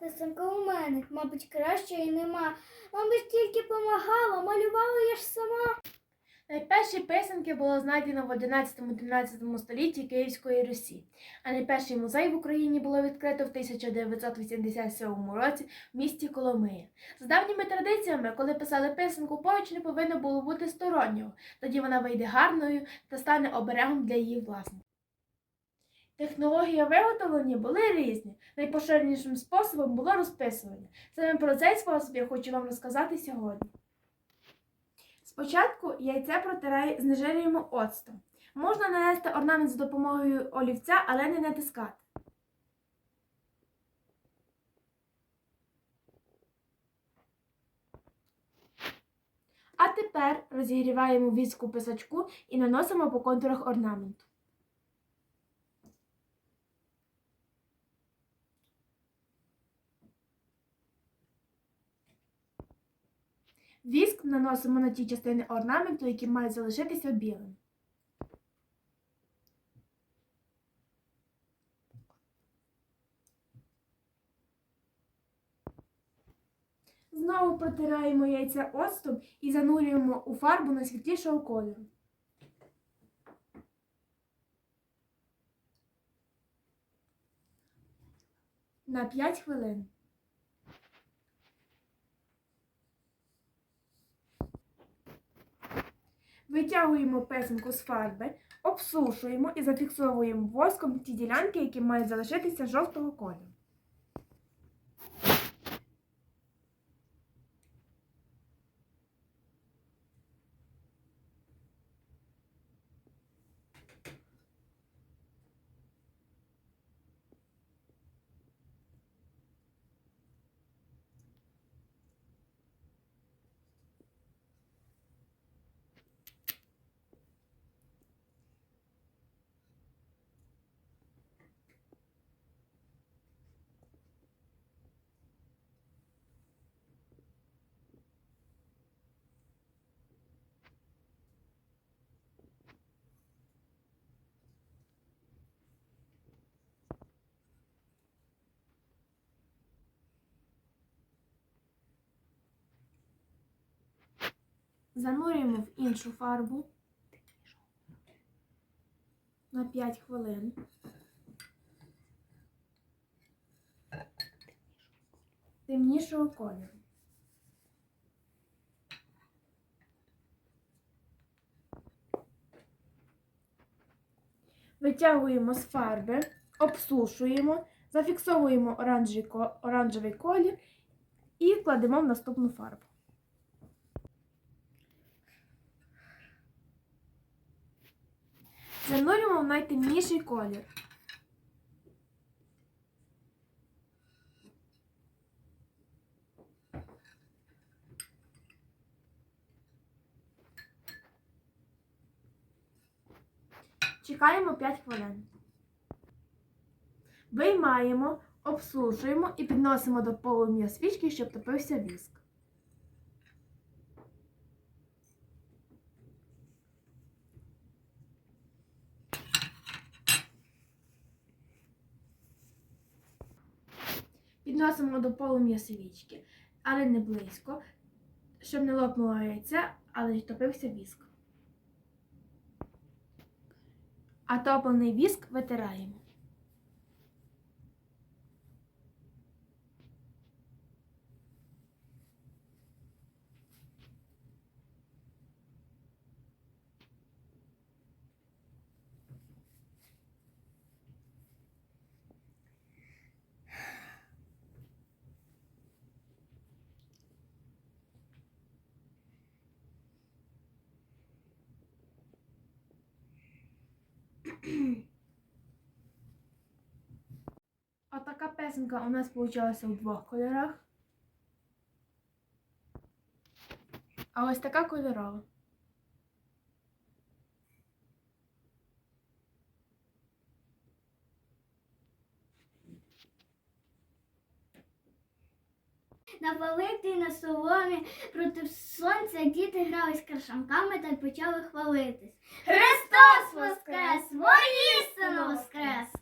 писанка у мене. Мабуть, кращої нема. Мабуть, тільки помагала, малювала я ж сама. Найперші писанки було знайдено в 11-13 столітті Київської Русі, а найперший музей в Україні було відкрито в 1987 році в місті Коломия. За давніми традиціями, коли писали писанку, поруч не повинно було бути стороннього, тоді вона вийде гарною та стане оберегом для її власників. Технології виготовлення були різні. Найпоширенішим способом було розписування. Саме про цей спосіб я хочу вам розказати сьогодні. Спочатку яйце протирає, знежирюємо оцтом. Можна нанести орнамент з допомогою олівця, але не натискати. А тепер розігріваємо віску писачку і наносимо по контурах орнаменту. Віск наносимо на ті частини орнаменту, які мають залишитися білими. Знову протираємо яйця оцтом і занурюємо у фарбу на світлішого кольору. На 5 хвилин. Витягуємо песенку з фарби, обсушуємо і зафіксовуємо воском ті ділянки, які мають залишитися жовтого кольору. Занурюємо в іншу фарбу на 5 хвилин. Темнішого кольору. Витягуємо з фарби, обсушуємо, зафіксовуємо оранжевий, колір і кладемо в наступну фарбу. Занурюємо найтемніший колір. Чекаємо 5 хвилин. Виймаємо, обсушуємо і підносимо до полум'я свічки, щоб топився віск. Підносимо до полум'я свічки, але не близько, щоб не лопнуло яйце, але й топився віск. А топлений віск витираємо. А така песенка у нас получилася у двох кольорах. А ось така кольорова. На палиті на соломі проти сонця діти грали з крашанками та почали хвалитись. Христос воскрес! Воістину воскрес!